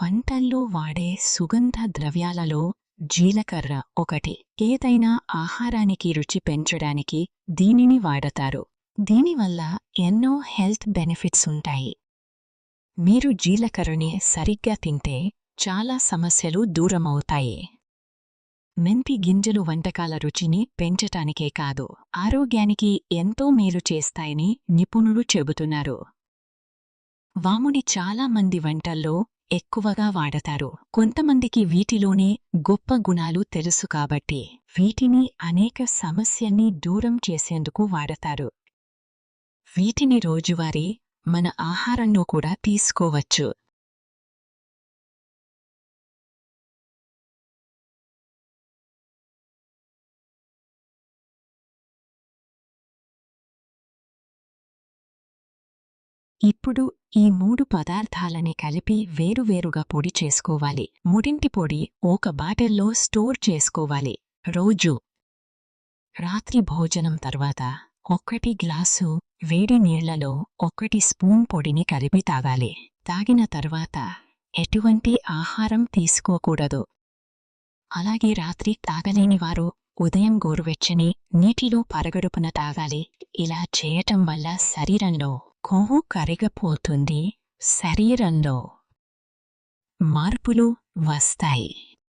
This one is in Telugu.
వంటల్లో వాడే సుగంధ ద్రవ్యాలలో జీలకర్ర ఒకటి. ఏదైనా ఆహారానికి రుచి పెంచడానికి దీనిని వాడతారు. దీనివల్ల ఎన్నో హెల్త్ బెనిఫిట్స్ ఉంటాయి. మీరు జీలకర్రని సరిగ్గా తింటే చాలా సమస్యలు దూరమవుతాయి. మెంతి గింజలు వంటకాల రుచిని పెంచటానికే కాదు ఆరోగ్యానికి ఎంతో మేలు చేస్తాయని నిపుణులు చెబుతున్నారు. వాముని చాలా మంది వంటల్లో ఎక్కువగా వాడతారు. కొంతమందికి వీటిలోనే గొప్ప గుణాలు తెలుసు కాబట్టి వీటిని అనేక సమస్యని దూరం చేసేందుకు వాడతారు. వీటిని రోజువారీ మన ఆహారంలో కూడా తీసుకోవచ్చు. ఇప్పుడు ఈ మూడు పదార్థాలని కలిపి వేరువేరుగా పొడి చేసుకోవాలి. ముడింటి పొడి ఒక బాటిల్లో స్టోర్ చేసుకోవాలి. రోజు రాత్రి భోజనం తర్వాత ఒక్కటి గ్లాసు వేడి నీళ్ళలో ఒకటి స్పూన్ పొడిని కలిపి తాగాలి. తాగిన తర్వాత ఎటువంటి ఆహారం తీసుకోకూడదు. అలాగే రాత్రి తాగలేని వారు ఉదయం గోరువెచ్చని నీటిలో పరగడుపున తాగాలి. ఇలా చేయటం వల్ల శరీరంలో కొవ్వు కరిగపోతుంది శరీరంలో. మార్పులు వస్తాయి.